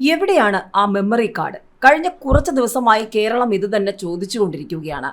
എവിടെയാണ് ആ memory card കഴിഞ്ഞ കുറച്ച് ദിവസമായി കേരളം ഇത് തന്നെ ചോദിച്ചുകൊണ്ടിരിക്കുകയാണ്.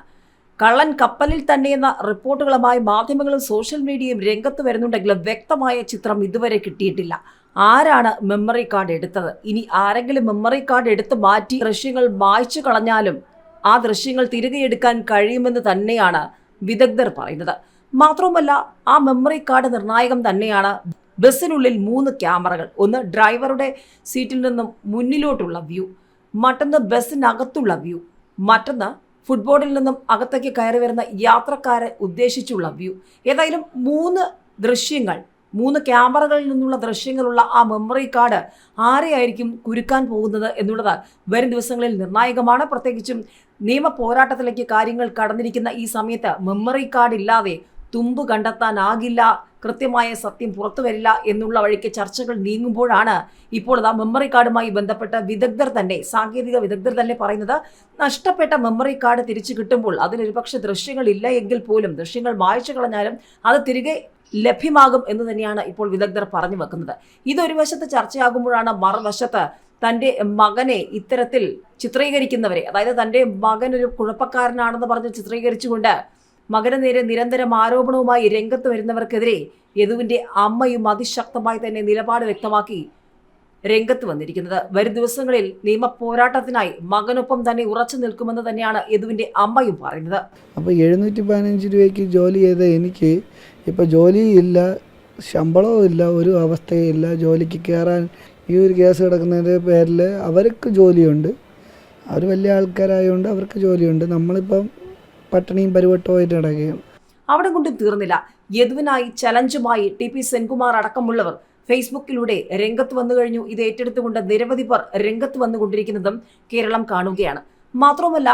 കള്ളൻ കപ്പലിൽ തന്നെയെന്ന റിപ്പോർട്ടുകളുമായി മാധ്യമങ്ങളും സോഷ്യൽ മീഡിയയും രംഗത്ത് വരുന്നുണ്ടെങ്കിലും വ്യക്തമായ ചിത്രം ഇതുവരെ കിട്ടിയിട്ടില്ല. ആരാണ് മെമ്മറി കാർഡ് എടുത്തത്? ഇനി ആരെങ്കിലും മെമ്മറി കാർഡ് എടുത്ത് മാറ്റി ദൃശ്യങ്ങൾ മായ്ച്ചു കളഞ്ഞാലും ആ ദൃശ്യങ്ങൾ തിരികെ എടുക്കാൻ കഴിയുമെന്ന് തന്നെയാണ് വിദഗ്ധർ പറയുന്നത്. മാത്രവുമല്ല ആ മെമ്മറി കാർഡ് നിർണായകം തന്നെയാണ് ബസ്സിനുള്ളിൽ മൂന്ന് ക്യാമറകൾ ഒന്ന് ഡ്രൈവറുടെ സീറ്റിൽ നിന്നും മുന്നിലോട്ടുള്ള വ്യൂ മറ്റൊന്ന് ബസ്സിനകത്തുള്ള വ്യൂ മറ്റൊന്ന് ഫുട്ബോളിൽ നിന്നും അകത്തേക്ക് കയറി വരുന്ന യാത്രക്കാരെ ഉദ്ദേശിച്ചുള്ള വ്യൂ. ഏതായാലും മൂന്ന് ദൃശ്യങ്ങൾ മൂന്ന് ക്യാമറകളിൽ നിന്നുള്ള ദൃശ്യങ്ങളുള്ള ആ മെമ്മറി കാർഡ് ആരെയായിരിക്കും കുരുക്കാൻ പോകുന്നത് എന്നുള്ളത് വരും ദിവസങ്ങളിൽ നിർണായകമാണ്. പ്രത്യേകിച്ചും നിയമ പോരാട്ടത്തിലേക്ക് കാര്യങ്ങൾ കടന്നിരിക്കുന്ന ഈ സമയത്ത് മെമ്മറി കാർഡ് ഇല്ലാതെ തുമ്പ് കണ്ടെത്താനാകില്ല കൃത്യമായ സത്യം പുറത്തു വരില്ല എന്നുള്ള വഴിക്ക് ചർച്ചകൾ നീങ്ങുമ്പോഴാണ് ഇപ്പോൾ ആ മെമ്മറി കാർഡുമായി ബന്ധപ്പെട്ട വിദഗ്ധർ തന്നെ സാങ്കേതിക വിദഗ്ധർ തന്നെ പറയുന്നത് നഷ്ടപ്പെട്ട മെമ്മറി കാർഡ് തിരിച്ചു കിട്ടുമ്പോൾ അതിലൊരുപക്ഷെ ദൃശ്യങ്ങൾ ഇല്ല എങ്കിൽ പോലും ദൃശ്യങ്ങൾ മായ്ച്ചു കളഞ്ഞാലും അത് തിരികെ ലഭ്യമാകും എന്ന് തന്നെയാണ് ഇപ്പോൾ വിദഗ്ധർ പറഞ്ഞു വെക്കുന്നത്. ഇതൊരു വശത്ത് ചർച്ചയാകുമ്പോഴാണ് മറുവശത്ത് തന്റെ മകനെ ഇത്തരത്തിൽ ചിത്രീകരിക്കുന്നവരെ അതായത് തന്റെ മകൻ ഒരു കുഴപ്പക്കാരനാണെന്ന് പറഞ്ഞ് ചിത്രീകരിച്ചുകൊണ്ട് മകന് നേരെ നിരന്തരം ആരോപണവുമായി രംഗത്ത് വരുന്നവർക്കെതിരെ യദുവിന്റെ അമ്മയും അതിശക്തമായി തന്നെ നിലപാട് വ്യക്തമാക്കി രംഗത്ത് വന്നിരിക്കുന്നത്. വരും ദിവസങ്ങളിൽ നിയമ പോരാട്ടത്തിനായി മകനൊപ്പം തന്നെ ഉറച്ചു നിൽക്കുമെന്ന് തന്നെയാണ് യദുവിന്റെ അമ്മയും പറയുന്നത്. അപ്പോൾ എഴുന്നൂറ്റി പതിനഞ്ച് രൂപയ്ക്ക് ജോലി ചെയ്ത എനിക്ക് ഇപ്പോൾ ജോലിയില്ല ശമ്പളവും ഇല്ല ഒരു അവസ്ഥയില്ല ജോലിക്ക് കയറാൻ ഈ ഒരു കേസ് കിടക്കുന്നതിന്റെ പേരിൽ അവർക്ക് ജോലിയുണ്ട്. അവർ വലിയ ആൾക്കാരായതുകൊണ്ട് അവർക്ക് ജോലിയുണ്ട്. നമ്മളിപ്പം പട്ടിണിയും പരിവട്ടമായിട്ട് നടക്കുകയാണ് അവിടെ കൊണ്ടും തീർന്നില്ല. യദുവിനായി ചലഞ്ചുമായി ടി പി സെൻകുമാർ അടക്കമുള്ളവർ ഫേസ്ബുക്കിലൂടെ രംഗത്ത് വന്നു കഴിഞ്ഞു. ഇത് ഏറ്റെടുത്തുകൊണ്ട് നിരവധി പേർ രംഗത്ത് വന്നുകൊണ്ടിരിക്കുന്നതും കേരളം കാണുകയാണ്. മാത്രവുമല്ല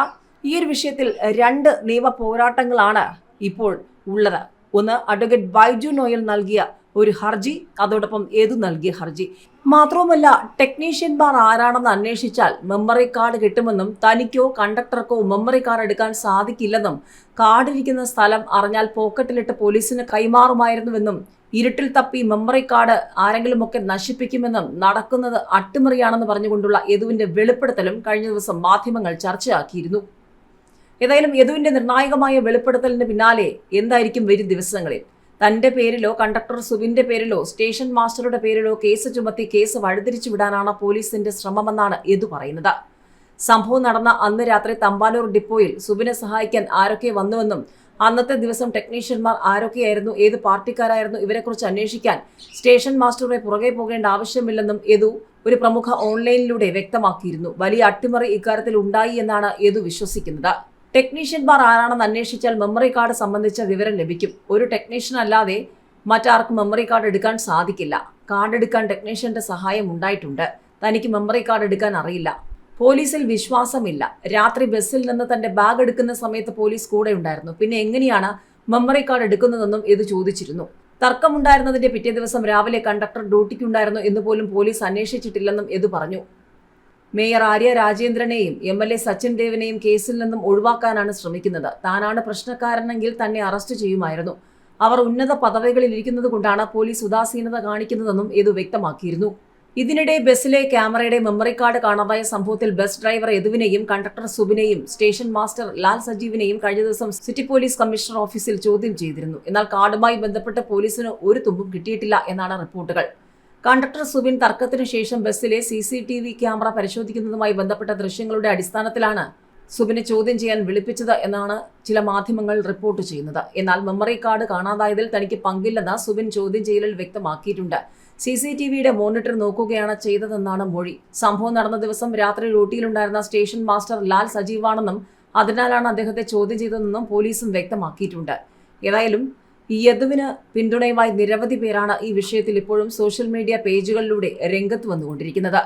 ഈ ഒരു വിഷയത്തിൽ രണ്ട് നിയമ പോരാട്ടങ്ങളാണ് ഇപ്പോൾ ഉള്ളത്. ഒന്ന് അഡ്വക്കേറ്റ് ബൈജു നോയൽ നൽകിയ ഒരു ഹർജി അതോടൊപ്പം ഏതു നൽകിയ ഹർജി. മാത്രവുമല്ല ടെക്നീഷ്യന്മാർ ആരാണെന്ന് അന്വേഷിച്ചാൽ മെമ്മറി കാർഡ് കിട്ടുമെന്നും തനിക്കോ കണ്ടക്ടർക്കോ മെമ്മറി കാർഡ് എടുക്കാൻ സാധിക്കില്ലെന്നും കാർഡിരിക്കുന്ന സ്ഥലം അറിഞ്ഞാൽ പോക്കറ്റിലിട്ട് പോലീസിന് കൈമാറുമായിരുന്നുവെന്നും ഇരുട്ടിൽ തപ്പി മെമ്മറി കാർഡ് ആരെങ്കിലുമൊക്കെ നശിപ്പിക്കുമെന്നും നടക്കുന്നത് അട്ടിമറിയാണെന്ന് പറഞ്ഞുകൊണ്ടുള്ള യദുവിന്റെ വെളിപ്പെടുത്തലും കഴിഞ്ഞ ദിവസം മാധ്യമങ്ങൾ ചർച്ചയാക്കിയിരുന്നു. ഏതായാലും യദുവിന്റെ നിർണായകമായ വെളിപ്പെടുത്തലിന് പിന്നാലെ എന്തായിരിക്കും വരും ദിവസങ്ങളിൽ? തന്റെ പേരിലോ കണ്ടക്ടർ സുബിന്റെ പേരിലോ സ്റ്റേഷൻ മാസ്റ്ററുടെ പേരിലോ കേസ് ചുമത്തി കേസ് വഴുതിരിച്ചു വിടാനാണ് പോലീസിന്റെ ശ്രമമെന്നാണ് യദു പറയുന്നത്. സംഭവം നടന്ന അന്ന് രാത്രി തമ്പാനൂർ ഡിപ്പോയിൽ സുബിനെ സഹായിക്കാൻ ആരൊക്കെ വന്നുവെന്നും അന്നത്തെ ദിവസം ടെക്നീഷ്യന്മാർ ആരൊക്കെയായിരുന്നു ഏത് പാർട്ടിക്കാരായിരുന്നു ഇവരെക്കുറിച്ച് അന്വേഷിക്കാൻ സ്റ്റേഷൻ മാസ്റ്ററുടെ പുറകെ പോകേണ്ട ആവശ്യമില്ലെന്നും യദു ഒരു പ്രമുഖ ഓൺലൈനിലൂടെ വ്യക്തമാക്കിയിരുന്നു. വലിയ അട്ടിമറി ഇക്കാര്യത്തിൽ ഉണ്ടായി എന്നാണ് യദു വിശ്വസിക്കുന്നത്. ടെക്നീഷ്യന്മാർ ആരാണെന്ന് അന്വേഷിച്ചാൽ മെമ്മറി കാർഡ് സംബന്ധിച്ച വിവരം ലഭിക്കും. ഒരു ടെക്നീഷ്യൻ അല്ലാതെ മറ്റാർക്കും മെമ്മറി കാർഡ് എടുക്കാൻ സാധിക്കില്ല. കാർഡ് എടുക്കാൻ ടെക്നീഷ്യന്റെ സഹായം ഉണ്ടായിട്ടുണ്ട്. തനിക്ക് മെമ്മറി കാർഡ് എടുക്കാൻ അറിയില്ല. പോലീസിൽ വിശ്വാസമില്ല. രാത്രി ബസ്സിൽ നിന്ന് തന്റെ ബാഗ് എടുക്കുന്ന സമയത്ത് പോലീസ് കൂടെ ഉണ്ടായിരുന്നു. പിന്നെ എങ്ങനെയാണ് മെമ്മറി കാർഡ് എടുക്കുന്നതെന്നും ഇത് ചോദിച്ചിരുന്നു. തർക്കമുണ്ടായിരുന്നതിന്റെ പിറ്റേ ദിവസം രാവിലെ കണ്ടക്ടർ ഡ്യൂട്ടിക്കുണ്ടായിരുന്നു എന്ന് പോലും പോലീസ് അന്വേഷിച്ചിട്ടില്ലെന്നും ഇത് പറഞ്ഞു. മേയർ ആര്യ രാജേന്ദ്രനെയും എം എൽ എ സച്ചിൻ ദേവിനെയും കേസിൽ നിന്നും ഒഴിവാക്കാനാണ് ശ്രമിക്കുന്നത്. താനാണ് പ്രശ്നക്കാരനെങ്കിൽ തന്നെ അറസ്റ്റ് ചെയ്യുമായിരുന്നു. അവർ ഉന്നത പദവികളിൽ ഇരിക്കുന്നത് കൊണ്ടാണ് പോലീസ് ഉദാസീനത കാണിക്കുന്നതെന്നും ഇത് വ്യക്തമാക്കിയിരുന്നു. ഇതിനിടെ ബസ്സിലെ ക്യാമറയുടെ മെമ്മറി കാർഡ് കാണാതായ സംഭവത്തിൽ ബസ് ഡ്രൈവർ യദുവിനെയും കണ്ടക്ടർ സുബിനെയും സ്റ്റേഷൻ മാസ്റ്റർ ലാൽ സജീവിനെയും കഴിഞ്ഞ ദിവസം സിറ്റി പോലീസ് കമ്മീഷണർ ഓഫീസിൽ ചോദ്യം ചെയ്തിരുന്നു. എന്നാൽ കാർഡുമായി ബന്ധപ്പെട്ട് പോലീസിന് ഒരു തുമ്പും കിട്ടിയിട്ടില്ല എന്നാണ് റിപ്പോർട്ടുകൾ. കണ്ടക്ടർ സുബിൻ തർക്കത്തിനു ശേഷം ബസ്സിലെ C C T V camera പരിശോധിക്കുന്നതുമായി ബന്ധപ്പെട്ട ദൃശ്യങ്ങളുടെ അടിസ്ഥാനത്തിലാണ് സുബിനെ ചോദ്യം ചെയ്യാൻ വിളിപ്പിച്ചത് എന്നാണ് ചില മാധ്യമങ്ങൾ റിപ്പോർട്ട് ചെയ്യുന്നത്. എന്നാൽ മെമ്മറി കാർഡ് കാണാതായതിൽ തനിക്ക് പങ്കില്ലെന്ന് സുബിൻ ചോദ്യം ചെയ്യലിൽ വ്യക്തമാക്കിയിട്ടുണ്ട്. സി സി ടി വിയുടെ മോണിറ്റർ നോക്കുകയാണ് ചെയ്തതെന്നാണ് മൊഴി. സംഭവം നടന്ന ദിവസം രാത്രി ഡ്യൂട്ടിയിലുണ്ടായിരുന്ന സ്റ്റേഷൻ മാസ്റ്റർ ലാൽ സജീവാണെന്നും അതിനാലാണ് അദ്ദേഹത്തെ ചോദ്യം ചെയ്തതെന്നും പോലീസും വ്യക്തമാക്കിയിട്ടുണ്ട്. ഏതായാലും യദുവിന് പിന്തുണയുമായി നിരവധി പേരാണ് ഈ വിഷയത്തിൽ ഇപ്പോഴും സോഷ്യൽ മീഡിയ പേജുകളിലൂടെ രംഗത്ത് വന്നുകൊണ്ടിരിക്കുന്നത്.